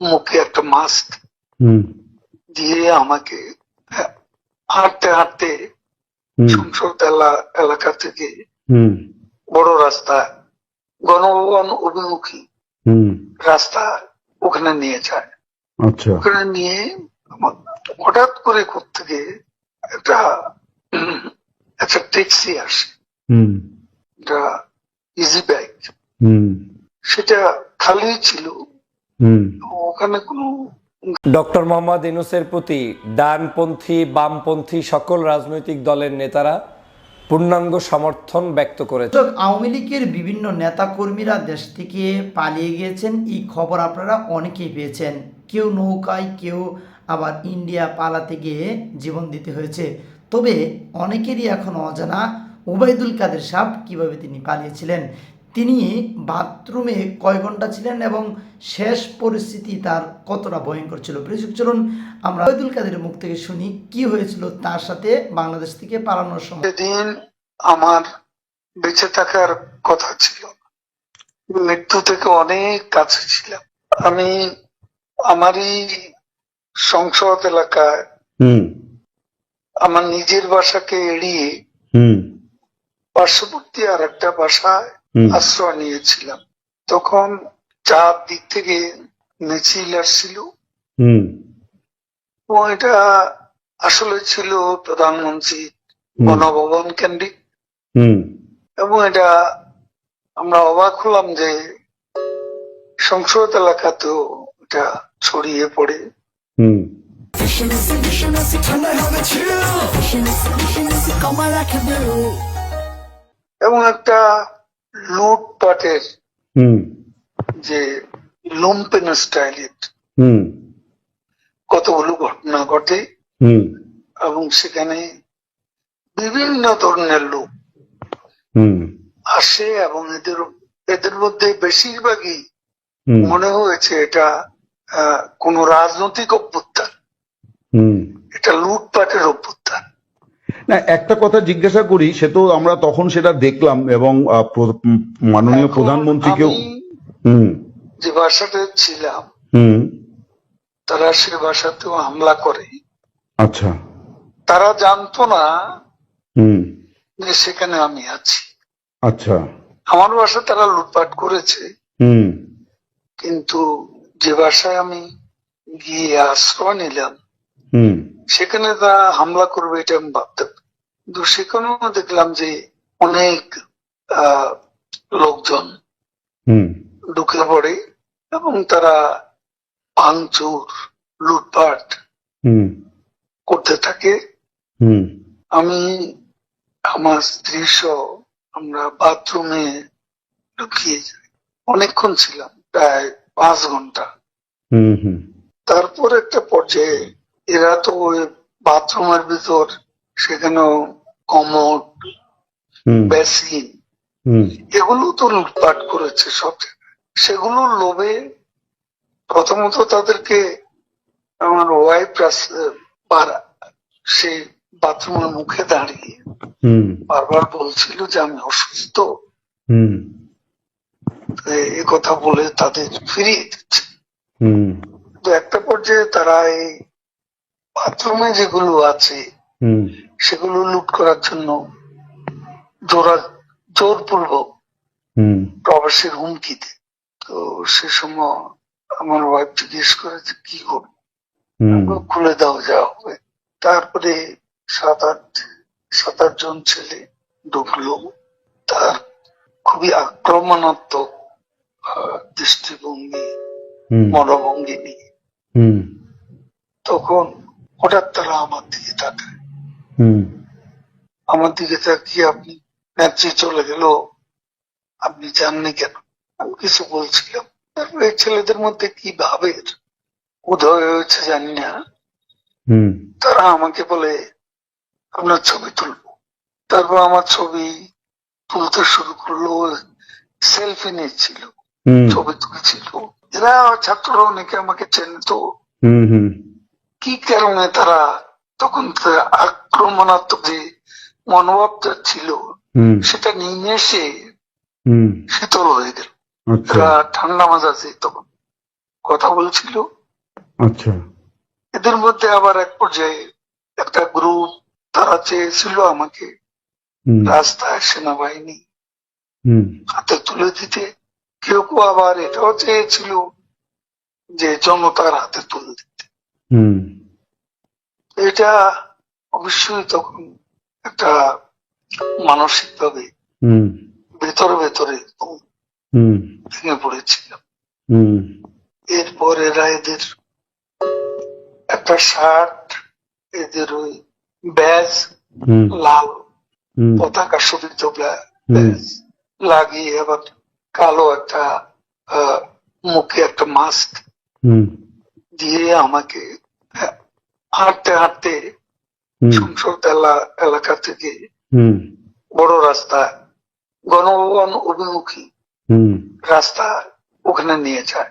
মুখে একটা মাস্ক দিয়ে আমাকে হাঁটতে হাঁটতে সংসদ এলাকা থেকে বড় রাস্তা গণভবন অভিমুখী রাস্তা ওখানে নিয়ে যায়। আচ্ছা। ওখানে নিয়ে হঠাৎ করে থেকে একটা একটা ট্যাক্সি আসে। একটা ইজি ব্যাগ সেটা খালি ছিল ওখানে কোনো ডক্টর মোহাম্মদ ইনুসের প্রতি ডানপন্থী বামপন্থী সকল রাজনৈতিক দলের নেতারা পূর্ণাঙ্গ সমর্থন ব্যক্ত করেছে। আওয়ামী লীগের বিভিন্ন নেতাকর্মীরা দেশ থেকে পালিয়ে গিয়েছেন। এই খবর আপনারা অনেকেই পেয়েছেন। কেউ নৌকায় কেউ আবার ইন্ডিয়া পালাতে গিয়ে জীবন দিতে হয়েছে। তবে অনেকেরই এখন অজানা ওবায়দুল কাদের সাহ কীভাবে তিনি পালিয়েছিলেন তিনি বাথরুমে কয় ঘণ্টা ছিলেন এবং শেষ পরিস্থিতি তার কতটা ভয়ঙ্কর ছিল? প্রিয় চলুন আমরা ওবায়দুল কাদের মুখ থেকে শুনি কি হয়েছিল তার সাথে বাংলাদেশ থেকে পালানোর সময়? সেদিন আমার বেঁচে থাকার কথা ছিল। মৃত্যু থেকে অনেক কাছে ছিলাম। আমি আমারই সংসদ এলাকায় হুম। আমার নিজের বাসাকে এড়িয়ে হুম। পার্শ্ববর্তী আর একটা বাসায় আশ্রয় নিয়েছিলাম। তখন চার দিক থেকে মিছিল আসছিল। এবং এটা আসলে ছিল প্রধানমন্ত্রী গণভবন কেন্দ্রিক। এবং এটা আমরা অবাক হলাম যে সংসদ এলাকাতেও এটা ছড়িয়ে পড়ে। এবং একটা লুটপাটের যে লুম্পেন স্টাইলের কতগুলো ঘটনা ঘটে। এবং সেখানে বিভিন্ন ধরনের লোক হুম আসে এবং এদের এদের মধ্যে বেশিরভাগই মনে হয়েছে এটা আহ, কোন রাজনৈতিক অভ্যুত্থান। হুম এটা লুটপাটের অভ্যুত্থান। না একটা কথা জিজ্ঞাসা করি সে তো আমরা তখন সেটা দেখলাম এবং মাননীয় প্রধানমন্ত্রীকেও হুম। যে বাসাতে ছিলাম হুম। তারা সে বাসাতেও হামলা করে। আচ্ছা। তারা জানতো না হুম। যে সেখানে আমি আছি। আচ্ছা। আমার বাসা তারা লুটপাট করেছে। হুম। কিন্তু যে বাসায় আমি গিয়ে আশ্রয় নিলাম হুম। সেখানে তারা হামলা করবে এটা আমি ভাবতাম কিন্তু সেখানেও দেখলাম যে অনেক লোকজন হুম। ঢুকে পড়ে এবং তারা ভাঙচুর লুটপাট হুম। করতে থাকে। হুম। আমি আমার স্ত্রী সহ আমরা বাথরুমে ঢুকিয়ে যাই অনেকক্ষণ ছিলাম প্রায় পাঁচ ঘণ্টা। হুম হুম। তারপর একটা পর্যায়ে এরা তো ওই বাথরুমের ভিতর সেখানেও হুম। বেসিন এগুলো তো লুটপাট করেছে সব সেগুলোর লোভে প্রথমত তাদেরকে আমার ওয়াইফ সেই বাথরুমের মুখে দাঁড়িয়ে হুম। বারবার বলছিল যে আমি অসুস্থ। হুম। এ- কথা বলে তাদের ফিরিয়ে দিচ্ছে। হুম। তো একটা পর্যায়ে তারা এই বাথরুমে যেগুলো আছে হুম। সেগুলো লুট করার জন্য জোরা জোরপূর্বক প্রবাসের হুমকি দেয় তো সে সময় আমার ওয়াইফ জিজ্ঞেস করে যে কি করব? খুলে দাও যা হবে। তারপরে সাত আট সাত আট জন ছেলে ঢুকলো। তার খুবই আক্রমণাত্মক দৃষ্টিভঙ্গি মনোভঙ্গি নিয়ে। হুম। তখন হঠাৎ তারা আমার দিকে তাকায়। আমার দিকে তাকিয়ে আপনি নেত্রী চলে গেল। আপনি জাননি কেন? আমি কিছু বলছিলাম। তারপরে ছেলেদের মধ্যে কি ভাবের? উদয় হয়েছে জানি না। তারা আমাকে বলে আপনার ছবি তুলবো। তারপর আমার ছবি তুলতে শুরু করল। সেলফি নিচ্ছিল। হুম। ছবি তুলছিল। এরা ছাত্ররা অনেকে আমাকে চেনে তো হুম হুম। কি কারণে তারা তখন আক্রমণাত্মক যে মনোভাবটা ছিল সেটা নিয়ে এসে শীতল হয়ে গেল। আচ্ছা। ঠান্ডা মাজাজে তখন। কথা বলছিল। আচ্ছা। এদের মধ্যে আবার এক পর্যায়ে একটা গ্রুপ তারা চেয়েছিল আমাকে রাস্তায় সেনাবাহিনী হুম। হাতে তুলে দিতে। কেউ কেউ আবার এটাও চেয়েছিল যে জনতার হাতে তুলে দিতে। হুম। এটা অবশ্যই তখন একটা মানসিক ভাবে হুম। ভেতরে ভেতরে ভেঙে পড়েছিলাম। হুম। এরপর এরা এদের একটা শার্ট এদের ওই ব্যাজ হুম। লাল পতাকা শোভিত ব্যাজ লাগিয়ে আবার কালো একটা আহ, মুখে একটা মাস্ক দিয়ে আমাকে হাঁটতে হাঁটতে সংসদ এলাকা থেকে বড় রাস্তা গণভবন অভিমুখী রাস্তা ওখানে নিয়ে যায়।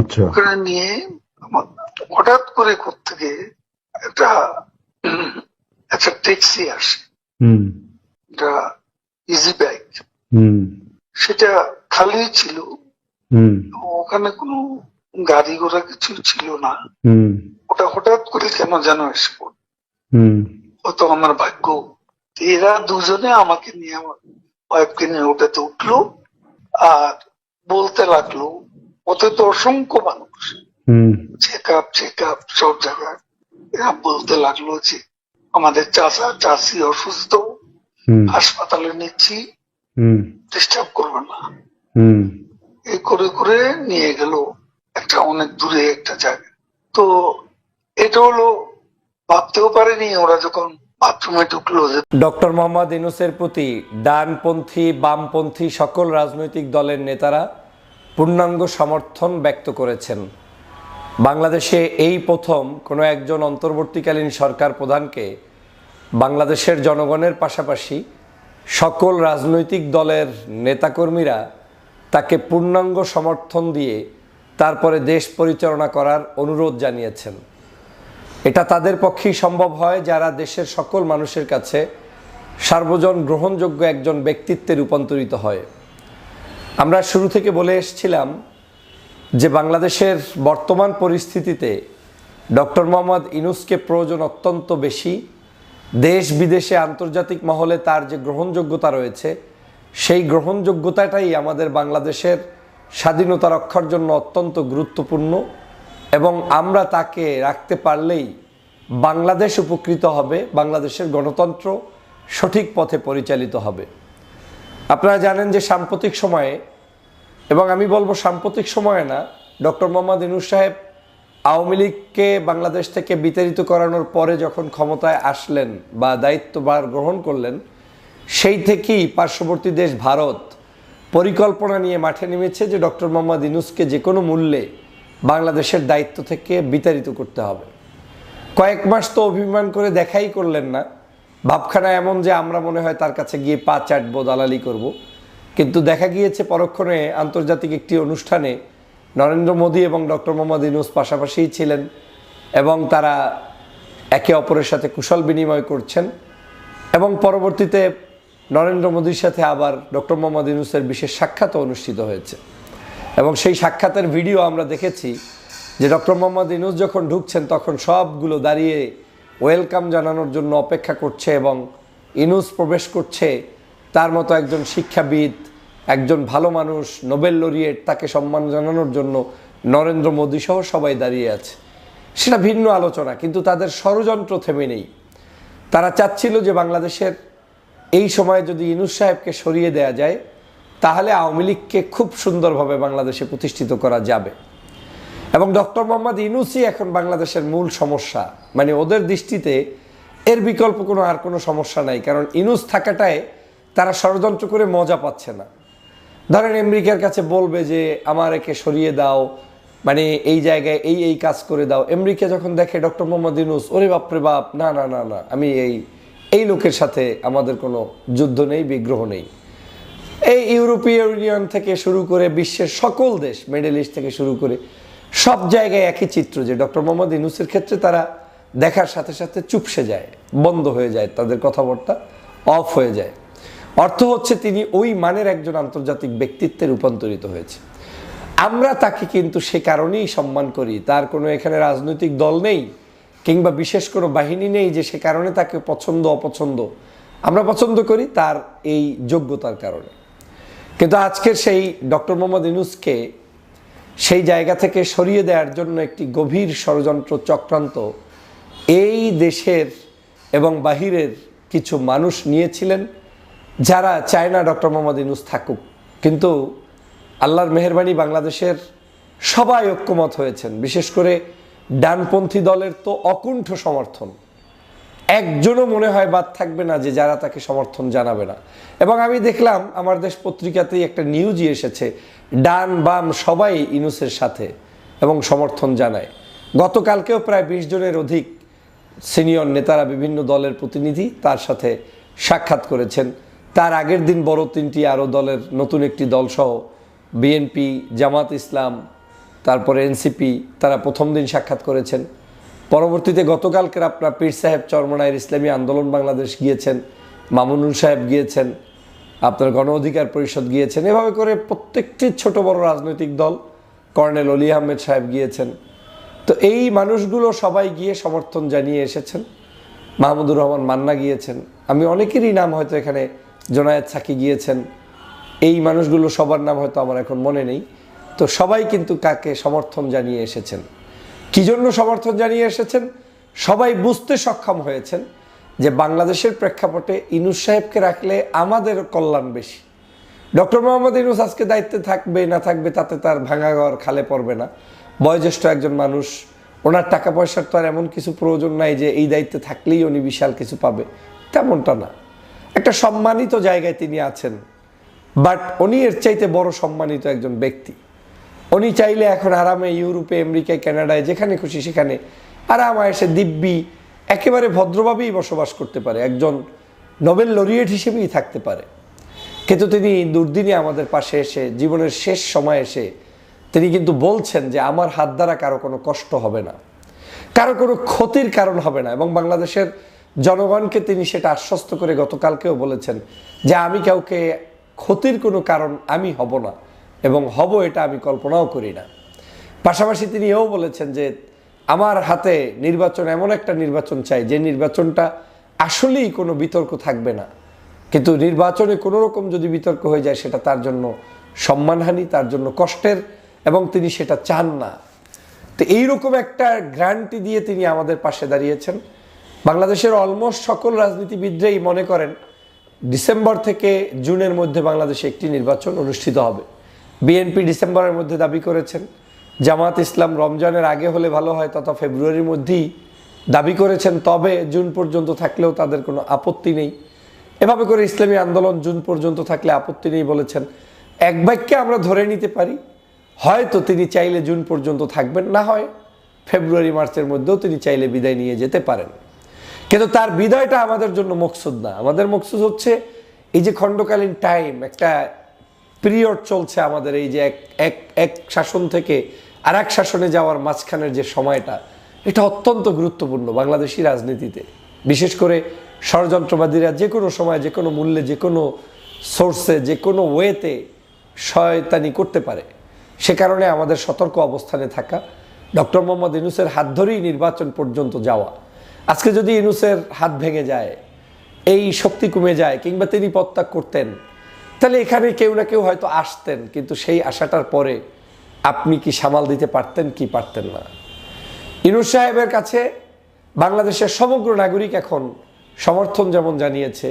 আচ্ছা। ওখানে নিয়ে হঠাৎ করে থেকে একটা একটা ট্যাক্সি আসে। একটা ইজি বাইক হুম। সেটা খালি ছিল। হুম। ওখানে কোনো গাড়ি ঘোড়া কিছু ছিল না। ওটা হঠাৎ করে কেন যেন এসে হয়তো আমার ভাগ্য। এরা দুজনে আমাকে নিয়ে আমার ওয়াইফকে নিয়ে ওটাতে উঠল আর বলতে লাগল ওতে তো অসংখ্য মানুষ। হুম। চেক আপ চেক আপ সব জায়গায়। এরা বলতে লাগল যে আমাদের চাচা চাষি অসুস্থ। হাসপাতালে নিচ্ছি। হুম। ডিস্টার্ব করবে না। হুম। এই করে করে নিয়ে গেল। একটা অনেক দূরে একটা জায়গা। তো এটা হলো, ভাবতেও পারেনি ওরা যখন বাথরুমে ঢুকলো ডক্টর মোহাম্মদ ইনুসের প্রতি ডানপন্থী, বামপন্থী সকল রাজনৈতিক দলের নেতারা পূর্ণাঙ্গ সমর্থন ব্যক্ত করেছেন। বাংলাদেশে এই প্রথম কোনো একজন অন্তর্বর্তীকালীন সরকার প্রধানকে বাংলাদেশের জনগণের পাশাপাশি সকল রাজনৈতিক দলের নেতাকর্মীরা তাকে পূর্ণাঙ্গ সমর্থন দিয়ে তারপরে দেশ পরিচালনা করার অনুরোধ জানিয়েছেন। এটা তাদের পক্ষেই সম্ভব হয় যারা দেশের সকল মানুষের কাছে সার্বজন গ্রহণযোগ্য একজন ব্যক্তিত্বে রূপান্তরিত হয়। আমরা শুরু থেকে বলে এসেছিলাম যে বাংলাদেশের বর্তমান পরিস্থিতিতে ডক্টর মোহাম্মদ ইনুসকে প্রয়োজন অত্যন্ত বেশি। দেশ বিদেশে আন্তর্জাতিক মহলে তার যে গ্রহণযোগ্যতা রয়েছে, সেই গ্রহণযোগ্যতাটাই আমাদের বাংলাদেশের স্বাধীনতা রক্ষার জন্য অত্যন্ত গুরুত্বপূর্ণ এবং আমরা তাকে রাখতে পারলেই বাংলাদেশ উপকৃত হবে, বাংলাদেশের গণতন্ত্র সঠিক পথে পরিচালিত হবে। আপনারা জানেন যে সাম্প্রতিক সময়ে, এবং আমি বলব সাম্প্রতিক সময়ে না, ডক্টর মোহাম্মদ ইনুস সাহেব আওয়ামী লীগকে বাংলাদেশ থেকে বিতাড়িত করানোর পরে যখন ক্ষমতায় আসলেন বা দায়িত্বভার গ্রহণ করলেন, সেই থেকেই পার্শ্ববর্তী দেশ ভারত পরিকল্পনা নিয়ে মাঠে নেমেছে যে ডক্টর মোহাম্মদ ইনুসকে যে কোনো মূল্যে বাংলাদেশের দায়িত্ব থেকে বিতাড়িত করতে হবে কয়েক মাস তো অভিমান করে দেখাই করলেন না ভাবখানা এমন যে আমরা মনে হয় তার কাছে গিয়ে পা চাটবো দালালি করব। কিন্তু দেখা গিয়েছে পরক্ষণে আন্তর্জাতিক একটি অনুষ্ঠানে নরেন্দ্র মোদী এবং ডক্টর মোহাম্মদ ইনুস পাশাপাশিই ছিলেন এবং তারা একে অপরের সাথে কুশল বিনিময় করছেন এবং পরবর্তীতে নরেন্দ্র মোদীর সাথে আবার ডক্টর মোহাম্মদ ইনুসের বিশেষ সাক্ষাৎও অনুষ্ঠিত হয়েছে। এবং সেই সাক্ষাতের ভিডিও আমরা দেখেছি যে ডক্টর মোহাম্মদ ইনুস যখন ঢুকছেন, তখন সবগুলো দাঁড়িয়ে ওয়েলকাম জানানোর জন্য অপেক্ষা করছে এবং ইনুস প্রবেশ করছে। তার মতো একজন শিক্ষাবিদ, একজন ভালো মানুষ, নোবেল লরিয়েট, তাকে সম্মান জানানোর জন্য নরেন্দ্র মোদী সহ সবাই দাঁড়িয়ে আছে। সেটা ভিন্ন আলোচনা, কিন্তু তাদের ষড়যন্ত্র থেমে নেই। তারা চাচ্ছিল যে বাংলাদেশের এই সময়ে যদি ইনুস সাহেবকে সরিয়ে দেয়া যায়, তাহলে আওয়ামী লীগকে খুব সুন্দরভাবে বাংলাদেশে প্রতিষ্ঠিত করা যাবে। এবং ডক্টর মোহাম্মদ ইনুসই এখন বাংলাদেশের মূল সমস্যা। মানে ওদের দৃষ্টিতে এর বিকল্প কোনো আর কোনো সমস্যা নাই, কারণ ইনুস থাকাটায় তারা ষড়যন্ত্র করে মজা পাচ্ছে না। ধরেন আমেরিকার কাছে বলবে যে, আমার একে সরিয়ে দাও মানে এই জায়গায় এই এই কাজ করে দাও। আমেরিকা যখন দেখে ডক্টর মোহাম্মদ ইনুস, ওরে বাপরে বাপ, না না না না, আমি এই এই লোকের সাথে আমাদের কোনো যুদ্ধ নেই, বিগ্রহ নেই। এই ইউরোপীয় ইউনিয়ন থেকে শুরু করে বিশ্বের সকল দেশ, মিডল ইস্ট থেকে শুরু করে সব জায়গায় একই চিত্র যে ডক্টর মোহাম্মদ ইনুসের ক্ষেত্রে তারা দেখার সাথে সাথে চুপসে যায়, বন্ধ হয়ে যায় তাদের কথাবার্তা, অফ হয়ে যায়। অর্থ হচ্ছে তিনি ওই মানের একজন আন্তর্জাতিক ব্যক্তিত্বে রূপান্তরিত হয়েছে। আমরা তাকে কিন্তু সে কারণেই সম্মান করি, তার কোনো এখানে রাজনৈতিক দল নেই। কিংবা বিশেষ কোনো বাহিনী নেই যে সে কারণে তাকে পছন্দ, অপছন্দ। আমরা পছন্দ করি তার এই যোগ্যতার কারণে। কিন্তু আজকের সেই ডক্টর মোহাম্মদ ইনুসকে সেই জায়গা থেকে সরিয়ে দেওয়ার জন্য একটি গভীর ষড়যন্ত্র চক্রান্ত এই দেশের এবং বাহিরের কিছু মানুষ নিয়েছিলেন, যারা চায় না ডক্টর মোহাম্মদ ইনুস থাকুক। কিন্তু আল্লাহর মেহরবানি বাংলাদেশের সবাই ঐক্যমত হয়েছেন। বিশেষ করে ডানপন্থী দলের তো অকুণ্ঠ সমর্থন। একজনও মনে হয় বাদ থাকবে না যে যারা তাকে সমর্থন জানাবে না। এবং আমি দেখলাম আমার দেশ পত্রিকাতেই একটা নিউজই এসেছে, ডান বাম সবাই ইনুসের সাথে এবং সমর্থন জানায়। গতকালকেও প্রায় বিশ জনের অধিক সিনিয়র নেতারা বিভিন্ন দলের প্রতিনিধি তার সাথে সাক্ষাৎ করেছেন। তার আগের দিন বড় তিনটি আরও দলের নতুন একটি দলসহ বিএনপি, জামাত ইসলাম তারপরে এনসিপি, তারা প্রথম দিন সাক্ষাৎ করেছেন। পরবর্তীতে গতকালকের আপনার পীর সাহেব চরমনায়ের ইসলামী আন্দোলন বাংলাদেশ গিয়েছেন, মামুনুল সাহেব গিয়েছেন, আপনার গণ অধিকার পরিষদ গিয়েছেন, এভাবে করে প্রত্যেকটি ছোট বড় রাজনৈতিক দল কর্নেল অলি আহমেদ সাহেব গিয়েছেন। তো এই মানুষগুলো সবাই গিয়ে সমর্থন জানিয়ে এসেছেন। মাহমুদুর রহমান মান্না গিয়েছেন। আমি অনেকেরই নাম হয়তো এখানে জোনায়েদ সাকি গিয়েছেন। এই মানুষগুলো সবার নাম হয়তো আমার এখন মনে নেই। তো সবাই কিন্তু কাকে সমর্থন জানিয়ে এসেছেন? কি জন্য সমর্থন জানিয়ে এসেছেন? সবাই বুঝতে সক্ষম হয়েছেন যে বাংলাদেশের প্রেক্ষাপটে ইনুস সাহেবকে রাখলে আমাদের কল্যাণ বেশি। ডক্টর মোহাম্মদ ইনুস আজকে দায়িত্বে থাকবে, না থাকবে তাতে তার ভাঙা ঘর খালে পড়বে না। বয়োজ্যেষ্ঠ একজন মানুষ, ওনার টাকা পয়সার তো আর এমন কিছু প্রয়োজন নাই যে এই দায়িত্বে থাকলেই উনি বিশাল কিছু পাবে। তেমনটা না। একটা সম্মানিত জায়গায় তিনি আছেন, বাট উনি এর চাইতে বড় সম্মানিত একজন ব্যক্তি। উনি চাইলে এখন আরামে ইউরোপে, আমেরিকায়, কানাডায়, যেখানে খুশি সেখানে আরাম এসে দিব্যি, একেবারে ভদ্রভাবেই বসবাস করতে পারে। একজন নোবেল লরিয়েট হিসেবেই থাকতে পারে। কিন্তু তিনি দুর্দিনে আমাদের পাশে এসে, জীবনের শেষ সময় এসে তিনি কিন্তু বলছেন যে আমার হাত দ্বারা কারও কোনো কষ্ট হবে না। কারও কোনো ক্ষতির কারণ হবে না। এবং বাংলাদেশের জনগণকে তিনি সেটা আশ্বস্ত করে গতকালকেও বলেছেন যে আমি কাউকে ক্ষতির কোনো কারণ আমি হব না। এবং হব এটা আমি কল্পনাও করি না। পাশাপাশি তিনি এও বলেছেন যে আমার হাতে নির্বাচন, এমন একটা নির্বাচন চাই যে নির্বাচনটা আসলেই কোনো বিতর্ক থাকবে না। কিন্তু নির্বাচনে কোনো রকম যদি বিতর্ক হয়ে যায়, সেটা তার জন্য সম্মানহানি, তার জন্য কষ্টের এবং তিনি সেটা চান না। তো এইরকম একটা গ্রান্টি দিয়ে তিনি আমাদের পাশে দাঁড়িয়েছেন। বাংলাদেশের অলমোস্ট সকল রাজনীতিবিদরাই মনে করেন, ডিসেম্বর থেকে জুনের মধ্যে বাংলাদেশে একটি নির্বাচন অনুষ্ঠিত হবে। বিএনপি ডিসেম্বরের মধ্যে দাবি করেছেন, জামাত ইসলাম রমজানের আগে হলে ভালো হয়, তথা ফেব্রুয়ারির মধ্যেই দাবি করেছেন, তবে জুন পর্যন্ত থাকলেও তাদের কোনো আপত্তি নেই। এভাবে করে ইসলামী আন্দোলন জুন পর্যন্ত থাকলে আপত্তি নেই বলেছেন। এক বাক্যে আমরা ধরে নিতে পারি, হয়তো তিনি চাইলে জুন পর্যন্ত থাকবেন, না হয় ফেব্রুয়ারি, মার্চের মধ্যেও তিনি চাইলে বিদায় নিয়ে যেতে পারেন। কিন্তু তার বিদায়টা আমাদের জন্য মকসুদ না। আমাদের মকসুদ হচ্ছে এই যে খণ্ডকালীন টাইম একটা পিরিয়ড চলছে আমাদের এই যে এক এক এক শাসন থেকে আর এক শাসনে যাওয়ার মাঝখানের যে সময়টা, এটা অত্যন্ত গুরুত্বপূর্ণ বাংলাদেশি রাজনীতিতে। বিশেষ করে ষড়যন্ত্রবাদীরা যে কোনো সময়, যে কোনো মূল্যে, যে কোনো সোর্সে যে কোনো ওয়েতে শয়তানি করতে পারে। সে কারণে আমাদের সতর্ক অবস্থানে থাকা, ডক্টর মোহাম্মদ ইনুসের হাত ধরেই নির্বাচন পর্যন্ত যাওয়া। আজকে যদি ইনুসের হাত ভেঙে যায়, এই শক্তি কমে যায়, কিংবা তিনি পদত্যাগ করতেন তাহলে এখানে কেউ না কেউ হয়তো আসতেন, কিন্তু সেই আশাটার পরে আপনি কি সামাল দিতে পারতেন, কি পারতেন না। ইনুর সাহেবের কাছে বাংলাদেশের সমগ্র নাগরিক এখন সমর্থন যেমন জানিয়েছে,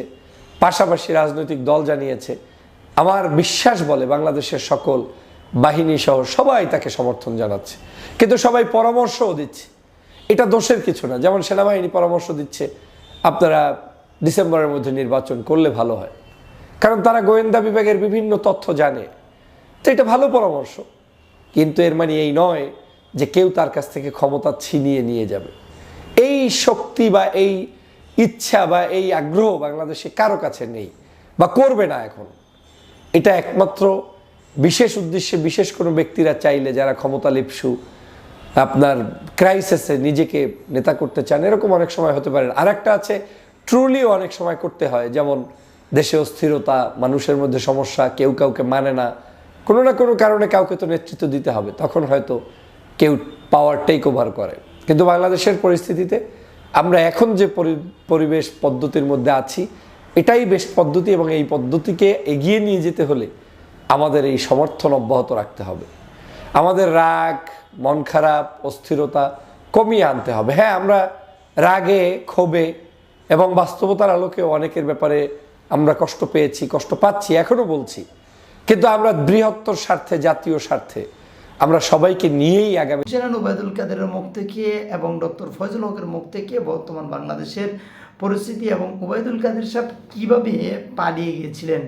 পাশাপাশি রাজনৈতিক দল জানিয়েছে, আমার বিশ্বাস বলে বাংলাদেশের সকল বাহিনী সহ সবাই তাকে সমর্থন জানাচ্ছে। কিন্তু সবাই পরামর্শও দিচ্ছে। এটা দোষের কিছু না। যেমন সেনাবাহিনী পরামর্শ দিচ্ছে, আপনারা ডিসেম্বরের মধ্যে নির্বাচন করলে ভালো হয়। কারণ তারা গোয়েন্দা বিভাগের বিভিন্ন তথ্য জানে। তো এটা ভালো পরামর্শ। কিন্তু এর মানে এই নয় যে কেউ তার কাছ থেকে ক্ষমতা ছিনিয়ে নিয়ে যাবে। এই শক্তি বা এই ইচ্ছা বা এই আগ্রহ বাংলাদেশে কারও কাছে নেই বা করবে না এখন। এটা একমাত্র বিশেষ উদ্দেশ্যে বিশেষ কোনো ব্যক্তিরা চাইলে যারা ক্ষমতা লিপসু, আপনার ক্রাইসিসে নিজেকে নেতা করতে চান, এরকম অনেক সময় হতে পারে আর একটা আছে ট্রুলিও অনেক সময় করতে হয়। যেমন দেশে অস্থিরতা, মানুষের মধ্যে সমস্যা, কেউ কাউকে মানে না, কোনো না কোনো কারণে কাউকে তো নেতৃত্ব দিতে হবে। তখন হয়তো কেউ পাওয়ার টেক ওভার করে। কিন্তু বাংলাদেশের পরিস্থিতিতে আমরা এখন যে পরি- পরিবেশ পদ্ধতির মধ্যে আছি, এটাই বেশ পদ্ধতি এবং এই পদ্ধতিকে এগিয়ে নিয়ে যেতে হলে আমাদের এই সমর্থন অব্যাহত রাখতে হবে। আমাদের রাগ, মন খারাপ, অস্থিরতা কমিয়ে আনতে হবে। হ্যাঁ আমরা রাগে, ক্ষোভে এবং বাস্তবতার আলোকে অনেকের ব্যাপারে আমরা কষ্ট পেয়েছি, কষ্ট পাচ্ছি, এখনও বলছি। কিন্তু আমরা বৃহত্তর স্বার্থে, জাতীয় স্বার্থে, আমরা সবাইকে নিয়েই আগামী জেনান ওবায়দুল কাদেরের মুখ থেকে এবং ডক্টর ফয়জুল হকের মুখ থেকে বর্তমান বাংলাদেশের পরিস্থিতি এবং ওবায়দুল কাদের সাহেব কীভাবে পালিয়ে গিয়েছিলেন?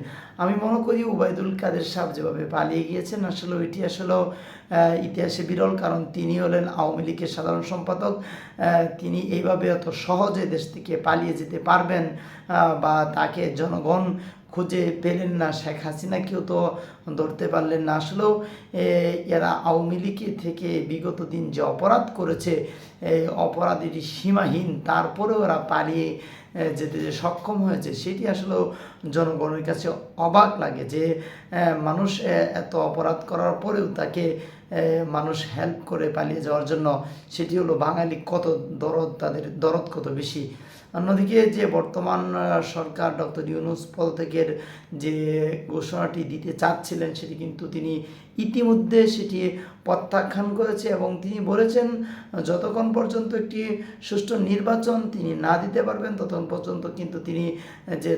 আমি মনে করি ওবায়দুল কাদের সাহেব যেভাবে পালিয়ে গিয়েছেন, আসলে ওইটি আসলে ইতিহাসে বিরল কারণ তিনি হলেন আওয়ামী লীগের সাধারণ সম্পাদক। তিনি এইভাবে অত সহজে দেশ থেকে পালিয়ে যেতে পারবেন বা তাকে জনগণ খুঁজে পেলেন না, শেখ হাসিনাকেও তো ধরতে পারলেন না। আসলেও এরা আওয়ামী লীগের থেকে বিগত দিন যে অপরাধ করেছে এই অপরাধ এটি সীমাহীন, তারপরেও ওরা পালিয়ে যেতে যে সক্ষম হয়েছে, সেটি আসলেও জনগণের কাছে অবাক লাগে যে মানুষ এত অপরাধ করার পরেও তাকে মানুষ হেল্প করে পালিয়ে যাওয়ার জন্য। সেটি হলো বাঙালি কত দরদ, তাদের দরদ কত বেশি। অন্যদিকে যে বর্তমান সরকার ডক্টর ইউনুস পদত্যাগের যে ঘোষণাটি দিতে চাচ্ছিলেন, সেটি কিন্তু তিনি ইতিমধ্যে সেটি প্রত্যাখ্যান করেছে এবং তিনি বলেছেন, যতক্ষণ পর্যন্ত একটি সুষ্ঠু নির্বাচন তিনি না দিতে পারবেন, ততক্ষণ পর্যন্ত কিন্তু তিনি যে